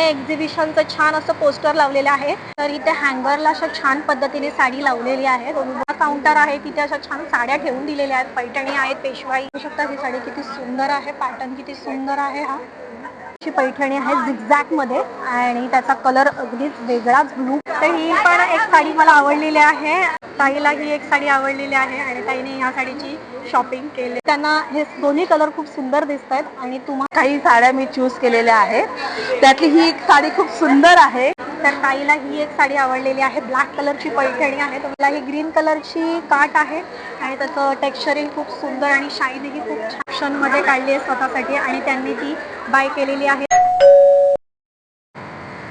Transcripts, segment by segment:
एक्झिबिशनचं छान असं पोस्टर लावलेलं आहे. तर इथे हँगरला अशा छान पद्धतीने साडी लावलेली आहे. काउंटर आहे तिथे अशा छान साड्या ठेवून दिलेल्या आहेत. पैठणी आहेत पेशवाई. शकता ही साडी किती सुंदर आहे. पॅटर्न किती सुंदर आहे हा. अशी पैठणी आहे झिगझॅकमध्ये आणि त्याचा कलर अगदीच वेगळाच ब्लू तर ही पण एक साडी मला आवडलेली आहे. ताईला ही एक साडी आवडलेली आहे आणि ताईने ह्या साडीची शॉपिंग केली. त्यांना हे दोन्ही कलर खूप सुंदर दिसत आहेत आणि तुम्हाला काही साड्या मी चूज केलेल्या आहेत. त्यातली ही एक साडी खूप सुंदर आहे. तर ताईला ही एक साडी आवडलेली आहे. ब्लॅक कलरची पैठणी आहे. तुम्हाला ही ग्रीन कलरची काट आहे आणि त्याचं टेक्स्चरिंग खूप सुंदर आणि शाईनही खूप छान मध्ये काढली आहे स्वतःसाठी आणि त्यांनी ती बाय केलेली आहे.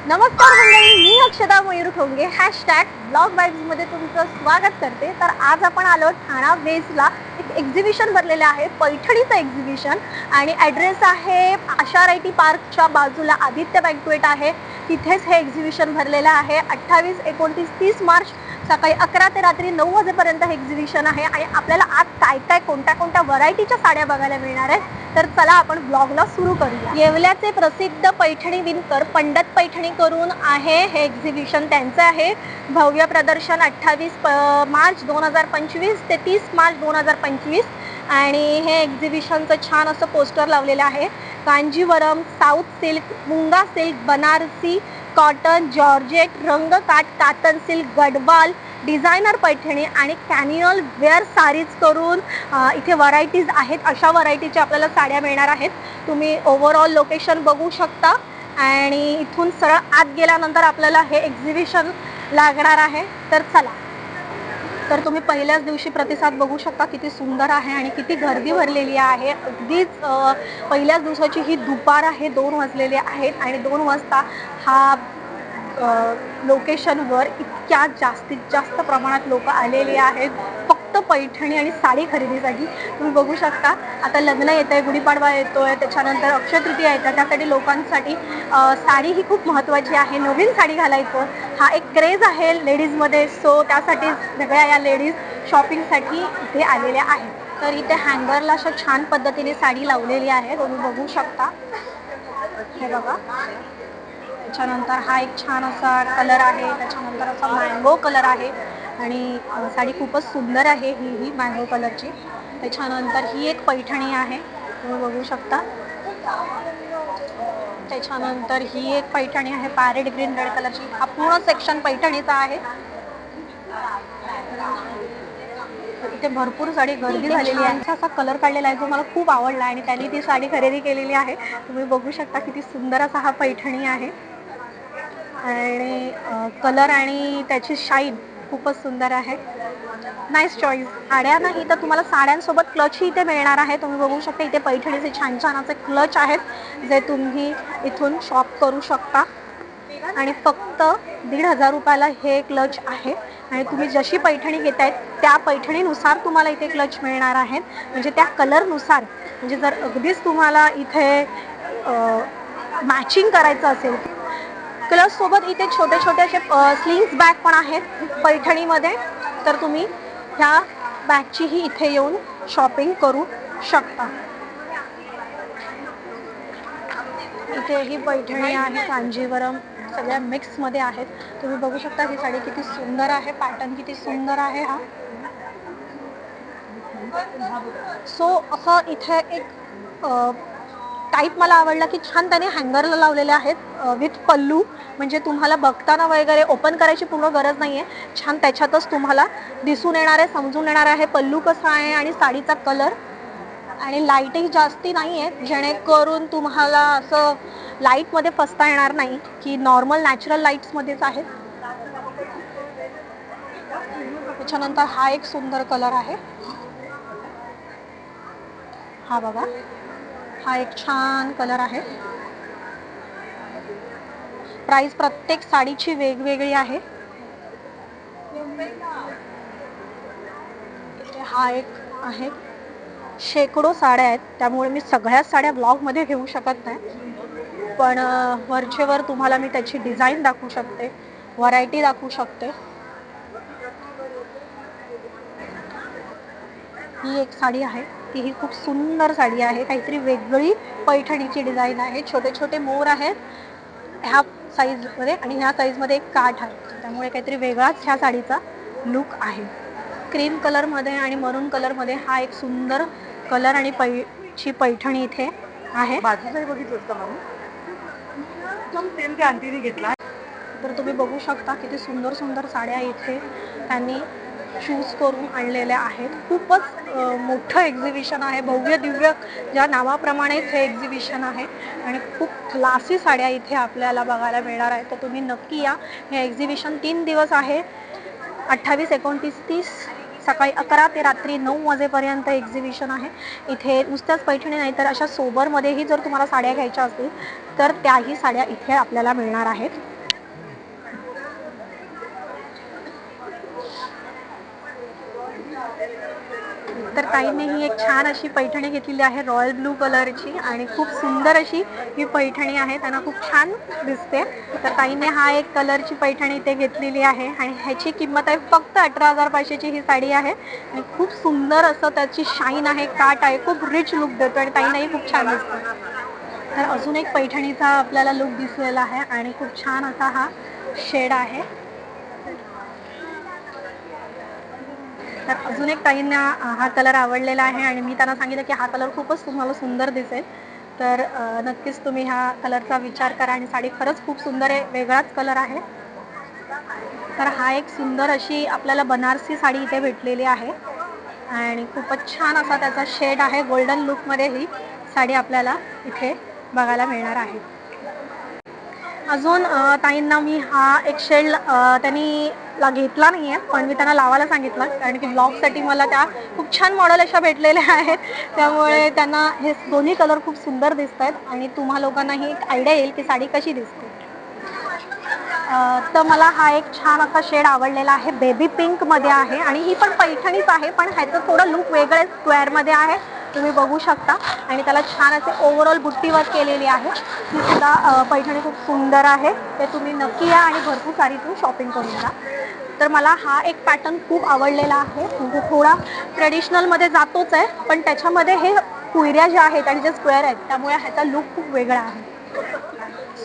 नमस्कार मंडळी मी अक्षता मयूर ठोंगे. हॅशटॅग ब्लॉगमध्ये तुमचं स्वागत करते. तर आज आपण आलो ठाणा वेजला. एक एक्झिबिशन भरलेलं आहे पैठणीचं एक्झिबिशन आणि ॲड्रेस आहे आशा टी पार्कच्या बाजूला आदित्य बँक्वेट आहे. तिथेच हे एक्झिबिशन भरलेलं आहे. अठ्ठावीस एकोणतीस तीस मार्च सकाळी अकरा ते रात्री नऊ वाजेपर्यंत हे एक्झिबिशन आहे आणि आपल्याला आज काय काय कोणत्या कोणत्या व्हरायटीच्या साड्या बघायला मिळणार आहेत तर चला आपण ब्लॉगला सुरू करूया. येवल्याचे प्रसिद्ध पैठणी विणकर पंडत पैठणी करून आहे हे एक्झिबिशन त्यांचं आहे. भव्य प्रदर्शन अठ्ठावीस मार्च दोन हजार पंचवीस ते तीस मार्च दोन हजार पंचवीस. आणि हे एक्झिबिशनचं छान असं पोस्टर लावलेलं आहे. Kanjeevaram south silk Munga silk Banarasi cotton georgette रंगकाट कातन सिल्क गडवाल डिझायनर पैठणी आणि कॅनियल वेअर सारीज करून इथे व्हरायटीज आहेत. अशा व्हरायटीच्या आपल्याला साड्या मिळणार आहेत. तुम्ही ओव्हरऑल लोकेशन बघू शकता. आणि इथून सरळ आत गेल्यानंतर आपल्याला हे एक्झिबिशन लागणार आहे. तर चला. तर तुम्ही पहिल्याच दिवशी प्रतिसाद बघू शकता किती सुंदर आहे आणि किती गर्दी भरलेली आहे. अगदीच पहिल्याच दिवसाची ही दुपार आहे दोन वाजलेले आहेत आणि दोन वाजता हा लोकेशनवर इतक्या जास्तीत जास्त प्रमाणात लोक आलेली आहेत. फक्त पैठणी आणि साडी खरेदीसाठी तुम्ही बघू शकता. आता लग्न येत आहे गुढीपाडवा येतोय त्याच्यानंतर अक्षय तृतीया येतात. त्यासाठी लोकांसाठी साडी ही खूप महत्त्वाची आहे. नवीन साडी घालायचं. हा एक क्रेज आहे लेडीजमध्ये. सो त्यासाठी सगळ्या या लेडीज शॉपिंगसाठी इथे आलेल्या आहेत. तर इथे हँगरला अशा छान पद्धतीने साडी लावलेली आहे. तुम्ही बघू शकता. हे बघा. त्याच्यानंतर हा एक छान असा कलर आहे. त्याच्यानंतर असा मँगो कलर आहे. आणि साडी खूपच सुंदर आहे ही ही मँगो कलरची. त्याच्यानंतर ही एक पैठणी आहे तुम्ही बघू शकता. त्याच्यानंतर ही एक पैठणी आहे पॅरेट ग्रीन रेड कलरची. हा पूर्ण सेक्शन पैठणीचा आहे. इथे भरपूर साडी गर्दी झालेली आहे. असा कलर काढलेला आहे जो मला खूप आवडला आणि त्यांनी ती साडी खरेदी केलेली आहे. तुम्ही बघू शकता किती सुंदर असा हा पैठणी आहे. आणि कलर आणि त्याची शाईन खूपच सुंदर आहे नाईस चॉईस साड्या नाही तर तुम्हाला साड्यांसोबत क्लचही इथे मिळणार आहे. तुम्ही बघू शकता इथे पैठणीचे छान छान असे क्लच आहेत जे तुम्ही इथून शॉप करू शकता. आणि फक्त दीड हजार रुपयाला हे क्लच आहे. आणि तुम्ही जशी पैठणी घेत आहेत त्या पैठणीनुसार तुम्हाला इथे क्लच मिळणार आहेत. म्हणजे त्या कलरनुसार म्हणजे जर अगदीच तुम्हाला इथे मॅचिंग करायचं असेल प्लस सोबत इथे छोटे छोटे असे स्लिंग्स बॅग पण आहेत पैठणीमध्ये. तर तुम्ही ह्या बॅगचीही इथे येऊन शॉपिंग करू शकता. इथे ही पैठणी आहे कांजीवरम सगळ्या मिक्समध्ये आहेत. तुम्ही बघू शकता ही साडी किती सुंदर आहे पॅटर्न किती सुंदर आहे हा. सो असं इथे एक टाईप मला आवडला की छान त्याने हँगरला लावलेले आहेत विथ पल्लू म्हणजे तुम्हाला बघताना वगैरे ओपन करायची पूर्ण गरज नाही आहे छान त्याच्यातच तुम्हाला दिसून येणार आहे समजून येणार आहे पल्लू कसा आहे आणि साडीचा कलर आणि लाईटही जास्ती नाही आहेत जेणेकरून तुम्हाला असं लाईटमध्ये फसता येणार नाही की नॉर्मल नॅचरल लाईट्समध्येच आहेत. त्याच्यानंतर हा एक सुंदर कलर आहे. हा बघा. हा एक छान कलर आहे. प्राइस प्रत्येक साडीची वेगवेगळी आहे. हा एक आहे. शेकडो साड्या आहेत. त्यामुळे मी सगळ्याच साड्या ब्लॉगमध्ये घेऊ शकत नाही. पण वरचेवर तुम्हाला मी त्याची डिझाईन दाखवू शकते. व्हरायटी दाखवू शकते. ही एक साडी आहे. ती ही खूप सुंदर साडी आहे. काहीतरी वेगळी पैठणीची डिझाईन आहे. छोटे छोटे मोर आहेत. ह्या साईजमध्ये आणि ह्या साईजमध्ये एक काठ आहे. त्यामुळे काहीतरी वेगळाच ह्या साडीचा लुक आहे. क्रीम कलरमध्ये आणि मरून कलरमध्ये हा एक सुंदर कलर आणि पैची पैठणी इथे आहे. बाजूचाही बघितलं का मग एकदम सेम त्या आंटीने घेतला. तर तुम्ही बघू शकता किती सुंदर सुंदर साड्या इथे त्यांनी चूज करून आणलेल्या आहेत. खूपच मोठं एक्झिबिशन आहे. भव्य दिव्य ज्या नावाप्रमाणेच हे एक्झिबिशन आहे. आणि खूप क्लासी साड्या इथे आपल्याला बघायला मिळणार आहेत. तर तुम्ही नक्की या. हे एक्झिबिशन तीन दिवस आहे. अठ्ठावीस एकोणतीस तीस सकाळी अकरा ते रात्री नऊ वाजेपर्यंत एक्झिबिशन आहे. इथे नुसत्याच पैठणी नाही तर अशा सोबरमध्येही जर तुम्हाला साड्या घ्यायच्या असतील तर त्याही साड्या इथे आपल्याला मिळणार आहेत. तर ताईंनी ही एक छान अशी पैठणी घेतलेली आहे रॉयल ब्लू कलरची आणि खूप सुंदर अशी ही पैठणी आहे त्यांना खूप छान दिसते. तर ताईने हा एक कलरची पैठणी इथे घेतलेली आहे आणि ह्याची किंमत आहे फक्त अठरा हजार पाचशेची ही साडी आहे आणि खूप सुंदर असं त्याची शाईन आहे काट आहे खूप रिच लुक देतो आणि ताईंनाही खूप छान दिसतो तर अजून एक पैठणीचा आपल्याला लुक दिसलेला आहे आणि खूप छान असा हा शेड आहे. तर अजून एक ताईंना हा कलर आवडलेला आहे आणि मी त्यांना सांगितलं की हा कलर खूपच तुम्हाला सुंदर दिसेल. तर नक्कीच तुम्ही ह्या कलरचा विचार करा आणि साडी खरंच खूप सुंदर आहे वेगळाच कलर आहे. तर हा एक सुंदर अशी आपल्याला बनारसी साडी इथे भेटलेली आहे आणि खूपच छान असा त्याचा शेड आहे गोल्डन लुकमध्ये ही साडी आपल्याला इथे बघायला मिळणार आहे. अजून ताईंना मी हा एक शेड त्यांनी ला घेतला नाही आहे पण मी त्यांना लावायला सांगितलं. कारण की ब्लॉगसाठी मला त्या खूप छान मॉडेल अशा भेटलेल्या आहेत. त्यामुळे त्यांना हे दोन्ही कलर खूप सुंदर दिसत आहेत आणि तुम्हा लोकांनाही एक आयडिया येईल की साडी कशी दिसते. तर मला हा एक छान असा शेड आवडलेला आहे. बेबी पिंकमध्ये आहे. आणि ही पण पैठणीच आहे. पण ह्याचं थोडं लुक वेगळं स्क्वेअरमध्ये आहे. तुम्ही बघू शकता. आणि त्याला छान असे ओव्हरऑल बुट्टी वर्क केलेली आहे. ती सुद्धा पैठणी खूप सुंदर आहे. ते तुम्ही नक्की या आणि भरपूर सारी तुम्ही शॉपिंग करून जा तर मला हा एक पॅटर्न खूप आवडलेला आहे. म्हणजे थोडा ट्रेडिशनलमध्ये जातोच आहे पण त्याच्यामध्ये हे कुयऱ्या ज्या आहेत आणि जे स्क्वेअर आहेत त्यामुळे ह्याचा लुक खूप वेगळा आहे.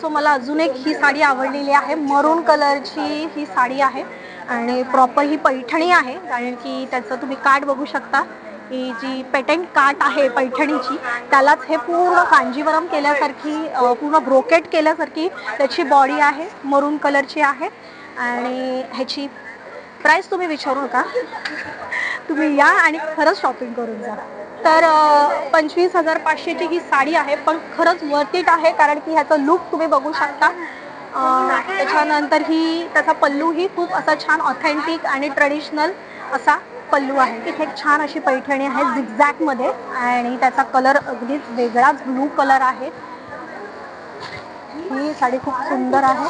सो मला अजून एक ही साडी आवडलेली आहे. मरून कलरची ही साडी आहे. आणि प्रॉपर ही पैठणी आहे. कारण की त्याचं तुम्ही कार्ड बघू शकता. ही जी पेटेंट काट आहे पैठणीची त्यालाच हे पूर्ण कांजीवरम केल्यासारखी पूर्ण ब्रोकेट केल्यासारखी त्याची बॉडी आहे मरून कलरची आहे. आणि ह्याची प्राईस तुम्ही विचारू नका. तुम्ही या आणि खरंच शॉपिंग करून जा. तर पंचवीस हजार पाचशेची ही साडी आहे पण खरंच वर्थिट आहे कारण की ह्याचा लुक तुम्ही बघू शकता. त्याच्यानंतर ही त्याचा पल्लू ही खूप असा छान ऑथेंटिक आणि ट्रेडिशनल असा पल्लू आहे. तिथे एक छान अशी पैठणी आहे झिगझॅकमध्ये आणि त्याचा कलर अगदीच वेगळाच ब्लू कलर आहे. ही साडी खूप सुंदर आहे.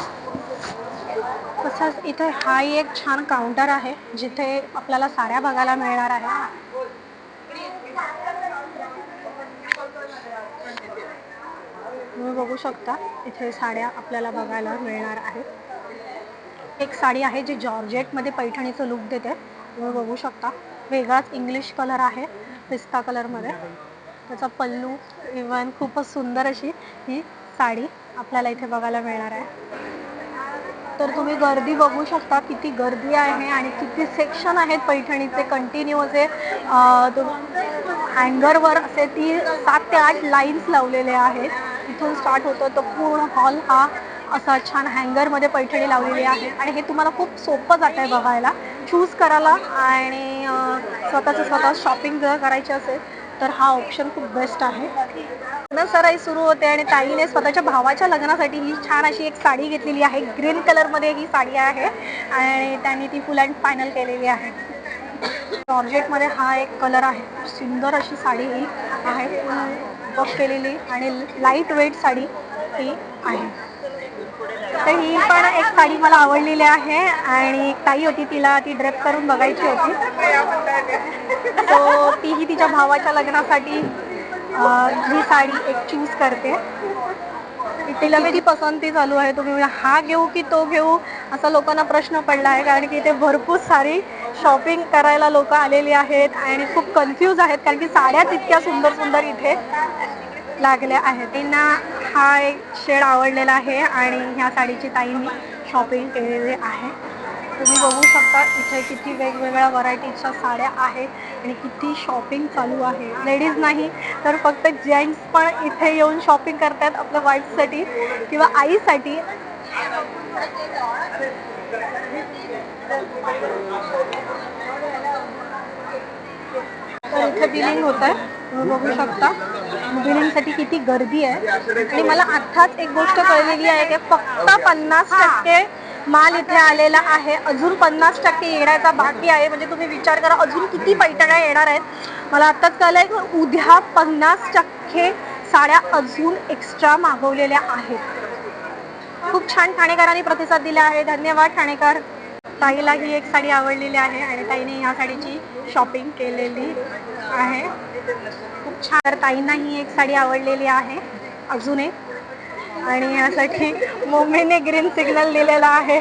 तसंच इथे हा एक छान काउंटर आहे जिथे आपल्याला साड्या बघायला मिळणार आहे. तुम्ही बघू शकता इथे साड्या आपल्याला बघायला मिळणार आहेत. एक साडी आहे जी जॉर्जेटमध्ये पैठणीचं लुक देते. तुम्ही बघू शकता. वेगळाच इंग्लिश कलर आहे पिस्ता कलरमध्ये त्याचा पल्लू इवन खूपच सुंदर अशी ही साडी आपल्याला इथे बघायला मिळणार आहे. तर तुम्ही गर्दी बघू शकता किती गर्दी आहे आणि किती सेक्शन आहेत पैठणीचे. कंटिन्यू असे हँगरवर असे ती सात ते आठ लाईन्स लावलेले आहेत. इथून स्टार्ट होतो तो पूर्ण हॉल हा. असा छान हँगरमध्ये पैठणी लावलेली आहे. आणि हे तुम्हाला खूप सोपं जात आहे बघायला. चूज करायला आणि स्वतःचं स्वतः शॉपिंग जर करायची असेल तर हा ऑप्शन खूप बेस्ट आहे. लग्न सराई सुरू होते आणि ताईने स्वतःच्या भावाच्या लग्नासाठी ही छान अशी एक साडी घेतलेली आहे. ग्रीन कलरमध्ये ही साडी आहे आणि त्यांनी ती फुल अँड फायनल केलेली आहे. जॉर्जेटमध्ये हा एक कलर आहे. खूप सुंदर अशी साडी ही आहे. वर्क केलेली आणि लाइट वेट साडी ही आहे. तर ही पण एक साडी मला आवडलेली आहे आणि एक ताई होती तिला ती ड्रेप करून बघायची होती. सो तीही तिच्या भावाच्या लग्नासाठी ही साडी एक चूज करते. तिला ती पसंती चालू आहे तुम्ही हा घेऊ की तो घेऊ? असा लोकांना प्रश्न पडला आहे कारण की इथे भरपूर सारी शॉपिंग करायला लोक आलेली आहेत आणि खूप कन्फ्यूज आहेत कारण की साड्याच इतक्या सुंदर सुंदर इथे लागल्या आहेत. त्यांना हा एक शेड आवडलेला आहे आणि ह्या साडीची ताईंनी शॉपिंग केलेली आहे. तुम्ही बघू शकता इथे किती वेगवेगळ्या व्हरायटीच्या साड्या आहेत आणि किती शॉपिंग चालू आहे. लेडीज नाही तर फक्त जेंट्स पण इथे येऊन शॉपिंग करतात आपल्या वाईफसाठी किंवा आईसाठी. तर इथे बिलिंग होत आहे तुम्ही बघू शकता. बिलिंगसाठी किती गर्दी आहे. आणि मला आत्ताच एक गोष्ट कळलेली आहे की फक्त पन्नास टक्के माल इथे आलेला आहे. अजून पन्नास टक्के येण्याचा बाकी आहे. म्हणजे तुम्ही विचार करा अजून किती पैठण्या येणार आहेत? मला आत्ताच कळलंय की उद्या पन्नास टक्के साड्या अजून एक्स्ट्रा मागवलेल्या आहेत. खूप छान ठाणेकरांनी प्रतिसाद दिला आहे. धन्यवाद ठाणेकर. ताईला ही एक साडी आवडलेली आहे आणि ताईने ह्या साडीची शॉपिंग केलेली आहे. खूप छान तर ताईंना ही एक साडी आवडलेली आहे अजून एक. आणि यासाठी मम्मीने ग्रीन सिग्नल दिलेला आहे.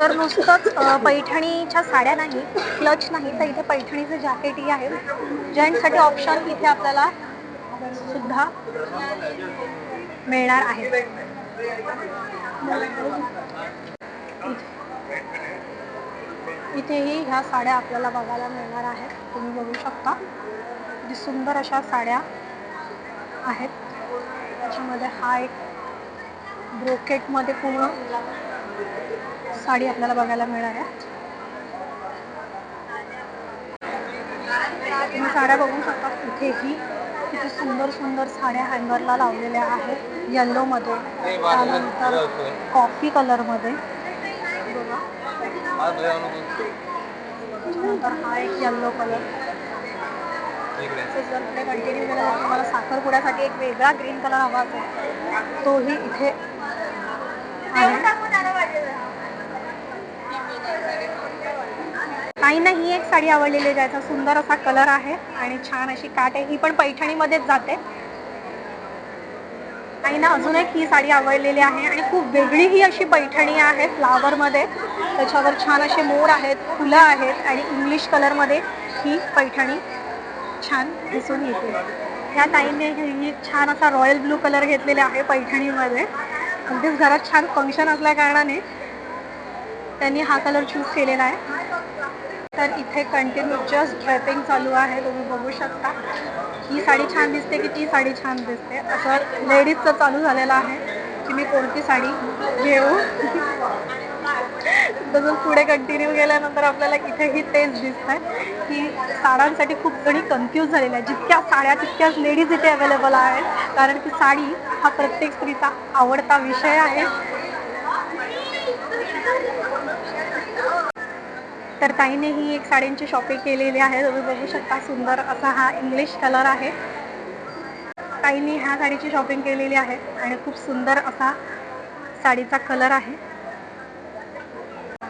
तर नुसतंच पैठणीच्या साड्या नाही क्लच नाही तर इथे पैठणीचं जॅकेटही आहे. जेंट्ससाठी ऑप्शन इथे आपल्याला सुद्धा मिळणार आहे. इथेही ह्या साड्या आपल्याला बघायला मिळणार आहेत. तुम्ही बघू शकता. किती सुंदर अशा साड्या आहेत. त्याच्यामध्ये हा एक ब्रोकेटमध्ये पूर्ण साडी आपल्याला बघायला मिळणार आहे. तुम्ही साड्या बघू शकता. इथेही किती सुंदर सुंदर साड्या हँगरला लावलेल्या आहेत. येल्लोमध्ये त्यानंतर कॉफी कलरमध्ये त्याच्यानंतर हा एक येल्लो कलर जर पुढे कंटिन्यू केलं तर तुम्हाला साखरपुड्यासाठी एक वेगळा ग्रीन कलर हवा असेल तोही इथे ताईंना ही एक साडी आवडलेली आहे ज्याचा सुंदर असा कलर आहे आणि छान अशी काट आहे. ही पण पैठणीमध्येच जाते. ताईंना अजून एक ही साडी आवडलेली आहे आणि खूप वेगळी ही अशी पैठणी आहे फ्लावरमध्ये त्याच्यावर छान असे मोर आहेत फुलं आहेत आणि इंग्लिश कलरमध्ये ही पैठणी छान दिसून येते. ह्या ताईने ही छान असा रॉयल ब्लू कलर घेतलेला आहे पैठणीमध्ये. अगदीच घरात छान फंक्शन असल्या कारणाने त्यांनी हा कलर चूज केलेला आहे. तर इथे कंटिन्यू जस्ट ड्रेपिंग चालू आहे. तुम्ही बघू शकता. ही साडी छान दिसते की ती साडी छान दिसते. असं लेडीजचं चालू झालेलं आहे की मी कोणती साडी घेऊ. तसंच पुढे कंटिन्यू गेल्यानंतर आपल्याला इथेही तेच दिसत आहे की साड्यांसाठी खूप जणी कन्फ्यूज झालेल्या आहेत. जितक्या साड्या तितक्याच लेडीज इथे अवेलेबल आहेत. कारण की साडी हा प्रत्येक स्त्रीचा आवडता विषय आहे. तर ताईने ही एक साड्यांची शॉपिंग केलेली आहे. तुम्ही बघू शकता सुंदर असा हा इंग्लिश कलर आहे. ताईने ह्या साडीची शॉपिंग केलेली आहे आणि खूप सुंदर असा साडीचा कलर आहे.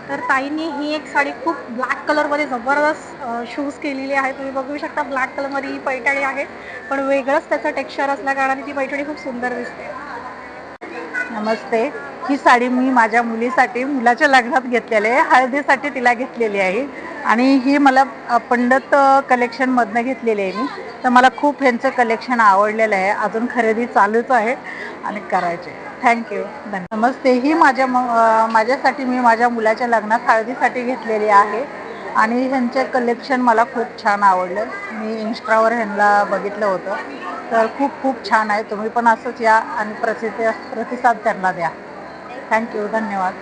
तर ताईने ही एक साडी खूप ब्लॅक कलरमध्ये जबरदस्त शूज केलेली आहे. तुम्ही बघू शकता ब्लॅक कलरमध्ये ही पैठणी आहे. पण वेगळंच त्याचं टेक्स्चर असल्या कारणाने ती पैठणी खूप सुंदर दिसते. नमस्ते. ही साडी मी माझ्या मुलीसाठी मुलाच्या लग्नात घेतलेली आहे. हळदीसाठी तिला घेतलेली आहे. आणि ही मला पंडत कलेक्शनमधनं घेतलेली आहे मी. तर मला खूप ह्यांचं कलेक्शन आवडलेलं आहे. अजून खरेदी चालूच आहे आणि करायचे थँक्यू नमस्ते. ही माझ्या माझ्यासाठी मी माझ्या मुलाच्या लग्नात हळदीसाठी घेतलेली आहे. आणि ह्यांचे कलेक्शन मला खूप छान आवडलं. मी इन्स्टावर ह्यांना बघितलं होतं. तर खूप खूप छान आहे. तुम्ही पण असंच या आणि प्रसिद्ध प्रतिसाद त्यांना द्या. थँक्यू धन्यवाद.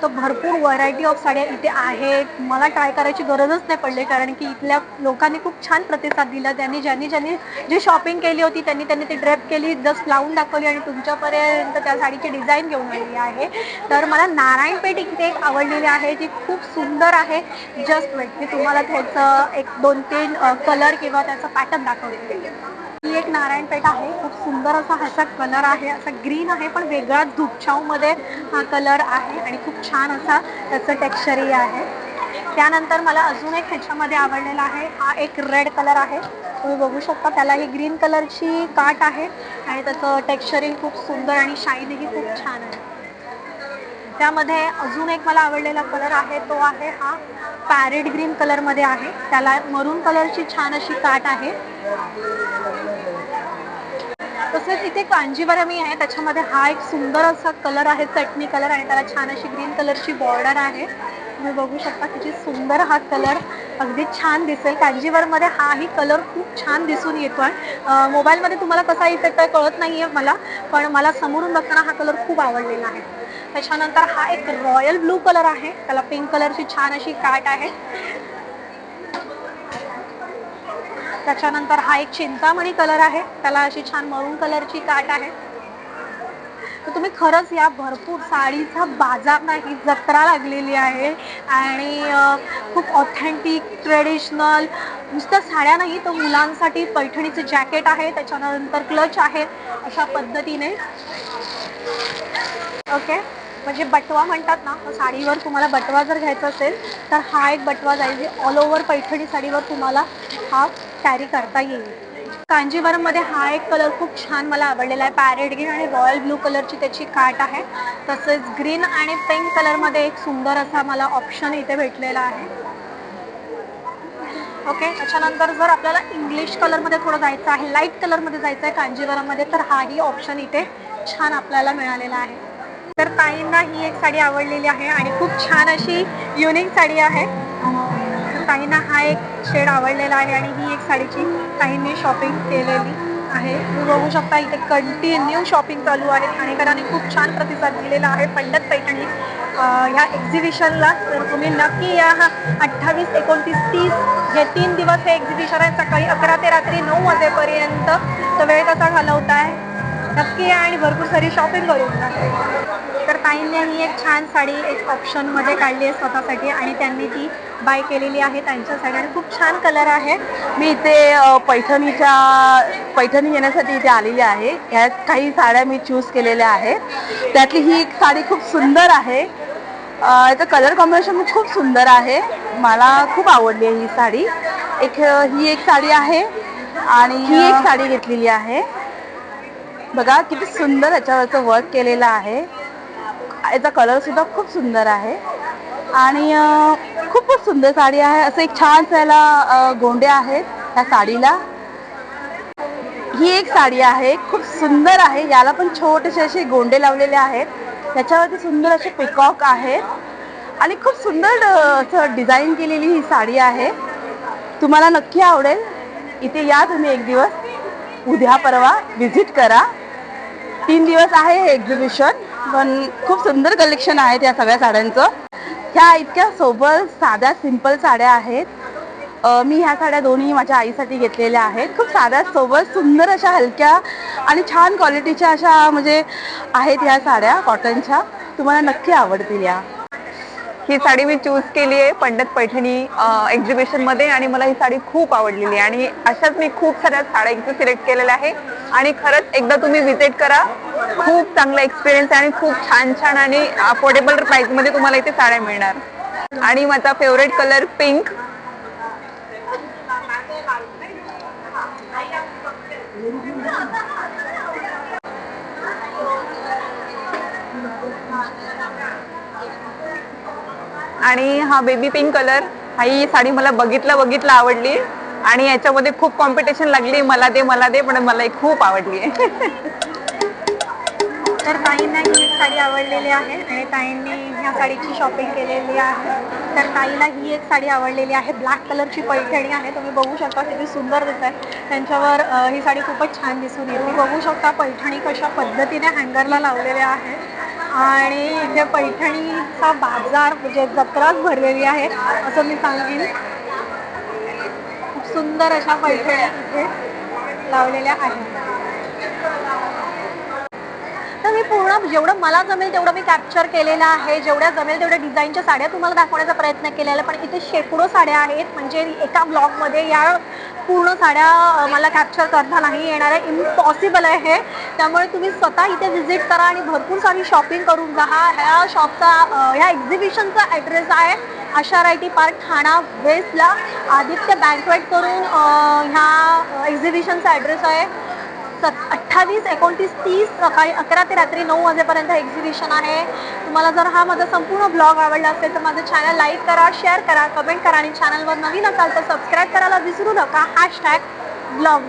तर भरपूर व्हरायटी ऑफ साड्या इथे आहेत. मला ट्राय करायची गरजच नाही पडली कारण की इथल्या लोकांनी खूप छान प्रतिसाद दिला. त्यांनी ज्यांनी ज्यांनी जी शॉपिंग केली होती त्यांनी त्यांनी ती ड्रेप केली जस्ट लावून दाखवली आणि तुमच्यापर्यंत त्या साडीची डिझाईन घेऊन आलेली आहे. तर मला नारायणपेठ इथे एक आवडलेली आहे जी खूप सुंदर आहे. जस्ट वेट मी तुम्हाला त्याचं एक दोन तीन कलर किंवा त्याचं पॅटर्न दाखवते. ही एक नारायणपेठ आहे. खूप सुंदर असा ह्याचा कलर आहे. असा ग्रीन आहे पण वेगळा धुपछाऊ मध्ये हा कलर आहे आणि खूप छान असा त्याचं टेक्स्चरही आहे. त्यानंतर मला अजून एक ह्याच्यामध्ये आवडलेला आहे. हा एक रेड कलर आहे. तुम्ही बघू शकता त्याला ही ग्रीन कलरची काट आहे आणि त्याचं टेक्स्चरही खूप सुंदर आणि शाईनही खूप छान आहे. त्यामध्ये अजून एक मला आवडलेला कलर आहे तो आहे हा पॅरेट ग्रीन कलरमध्ये आहे. त्याला मरून कलरची छान अशी काट आहे. तसेच इथे कांजीवरमी आहे त्याच्यामध्ये हा एक सुंदर असा कलर आहे चटणी कलर आणि त्याला छान अशी ग्रीन कलरची बॉर्डर आहे. तुम्ही बघू शकता किती सुंदर हा कलर अगदी छान दिसेल. कांजीवरमध्ये हाही कलर खूप छान दिसून येतो आहे मोबाईलमध्ये तुम्हाला कसा इफेक्ट आहे कळत नाहीये मला पण मला समोरून बघताना हा कलर खूप आवडलेला आहे. त्याच्यानंतर हा एक रॉयल ब्लू कलर आहे. त्याला पिंक कलरची छान अशी काट आहे. त्याच्यानंतर हा एक चिंतामणी कलर आहे. त्याला अशी छान मरून कलरची काट आहे. तर तुम्ही खरंच या भरपूर साडीचा बाजार नाही जत्रा लागलेली आहे. आणि खूप ऑथेंटिक ट्रेडिशनल नुसत्या साड्या नाही तर मुलांसाठी पैठणीचे जॅकेट आहे. त्याच्यानंतर क्लच आहे अशा पद्धतीने. ओके म्हणजे बटवा म्हणतात ना साडीवर तुम्हाला बटवा जर घ्यायचा असेल तर हा एक बटवा जाईल जे ऑल ओव्हर पैठणी साडीवर तुम्हाला हा कॅरी करता येईल. कांजीवरममध्ये हा एक कलर खूप छान मला आवडलेला आहे. पॅरेट ग्रीन आणि रॉयल ब्लू कलरची त्याची काट आहे. तसेच ग्रीन आणि पिंक कलरमध्ये एक सुंदर असा मला ऑप्शन इथे भेटलेला आहे. ओके त्याच्यानंतर जर आपल्याला इंग्लिश कलरमध्ये थोडं जायचं आहे लाइट कलरमध्ये जायचं आहे कांजीवरममध्ये तर हाही ऑप्शन इथे छान आपल्याला मिळालेला आहे. तर ताईंना ही एक साडी आवडलेली आहे आणि खूप छान अशी युनिक साडी आहे. ताईंना हा एक शेड आवडलेला आहे आणि ही एक साडीची ताईंनी शॉपिंग केलेली आहे. तुम्ही बघू शकता इथे कंटिन्यू शॉपिंग चालू आहे. ठाणेकरांनी खूप छान प्रतिसाद दिलेला आहे. पंडत पैठणी ह्या एक्झिबिशनला तर तुम्ही नक्की या. अठ्ठावीस एकोणतीस तीस हे तीन दिवस हे एक्झिबिशन आहे. सकाळी अकरा ते रात्री नऊ वाजेपर्यंत तर वेळ कसा घालवताय. नक्की या आणि भरपूर सारी शॉपिंग करून जा. तर ताईंनी ही एक छान साडी एक ऑप्शनमध्ये काढली आहे स्वतःसाठी आणि त्यांनी ती बाय केलेली आहे त्यांच्यासाठी आणि खूप छान कलर आहे. मी इथे पैठणीच्या पैठणी घेण्यासाठी इथे आलेली आहे. ह्यात काही साड्या मी चूज केलेल्या आहेत. त्यातली ही एक साडी खूप सुंदर आहे. याचं कलर कॉम्बिनेशन खूप सुंदर आहे. मला खूप आवडली आहे ही साडी. एक ही एक साडी आहे आणि ही एक साडी घेतलेली आहे. बघा किती सुंदर याच्यावरचं वर्क केलेलं आहे. याचा कलर सुद्धा खूप सुंदर आहे. आणि खूपच सुंदर साडी आहे. असं एक छान याला गोंडे आहेत त्या साडीला. ही एक साडी आहे. खूप सुंदर आहे. याला पण छोटेसे असे गोंडे लावलेले आहेत. त्याच्यावरती सुंदर असे पिकॉक आहेत. आणि खूप सुंदर असं डिझाईन केलेली ही साडी आहे. तुम्हाला नक्की आवडेल. इथे या तुम्ही एक दिवस. उद्या परवा व्हिजिट करा. तीन दिवस आहे हे एक्झिबिशन पण खूप सुंदर कलेक्शन आहे या सगळ्या साड्यांचं. ह्या इतक्या सोबत साध्या सिंपल साड्या आहेत. मी ह्या साड्या दोन्ही माझ्या आईसाठी घेतलेल्या आहेत. खूप साध्या सोबत सुंदर अशा हलक्या आणि छान क्वालिटीच्या अशा म्हणजे आहेत ह्या साड्या कॉटनच्या तुम्हाला नक्की आवडतील या. ही साडी मी चूज केली आहे पंडित पैठणी एक्झिबिशनमध्ये आणि मला ही साडी खूप आवडलेली आहे. आणि अशाच मी खूप साऱ्या साड्या इथे सिलेक्ट केलेल्या आहे. आणि खरंच एकदा तुम्ही व्हिजिट करा. खूप चांगला एक्सपिरियन्स आहे आणि खूप छान छान आणि अफोर्डेबल प्राईसमध्ये तुम्हाला इथे साड्या मिळणार. आणि माझा फेवरेट कलर पिंक आणि हा बेबी पिंक कलर हा ही साडी मला बघितलं बघितलं आवडली. आणि याच्यामध्ये खूप कॉम्पिटिशन लागली मला दे मला दे पण मला ही खूप आवडली. आहे तर ताईंना ही एक साडी आवडलेली आहे आणि ताईंनी ह्या साडीची शॉपिंग केलेली आहे. तर ताईला ही एक साडी आवडलेली आहे. ब्लॅक कलरची पैठणी आहे. तुम्ही बघू शकता किती सुंदर दिसत. आहे त्यांच्यावर ही साडी खूपच छान दिसून येते. बघू शकता पैठणी कशा पद्धतीने हँगरला लावलेल्या आहे आणि इथे पैठणीचा बाजार म्हणजे जत्राच भरलेली आहे असं मी सांगेन. खूप सुंदर अशा पैठणी इथे लावलेल्या आहेत. तर मी पूर्ण जेवढं मला जमेल तेवढं मी कॅप्चर केलेलं आहे. जेवढ्या जमेल तेवढ्या डिझाईनच्या साड्या तुम्हाला दाखवण्याचा प्रयत्न केलेला पण इथे शेकडो साड्या आहेत. म्हणजे एका ब्लॉगमध्ये या पूर्ण साड्या मला कॅप्चर करता नाही येणार आहे. इम्पॉसिबल आहे हे. त्यामुळे तुम्ही स्वतः इथे व्हिजिट करा आणि भरपूर सारी शॉपिंग करून जा. हा ह्या शॉपचा ह्या एक्झिबिशनचा ॲड्रेस आहे आशा रायटी पार्क ठाणा वेस्टला आदित्य बँकवेट करून ह्या एक्झिबिशनचा ॲड्रेस आहे. अठ्ठावीस एकोणतीस तीस सकाळी अकरा ते रात्री नऊ वाजेपर्यंत एक्झिबिशन आहे. तुम्हाला जर हा माझा संपूर्ण ब्लॉग आवडला असेल तर माझं चॅनल लाईक करा शेअर करा कमेंट करा आणि चॅनलवर नवीन असाल तर सबस्क्राईब करायला विसरू नका. Hashtag blog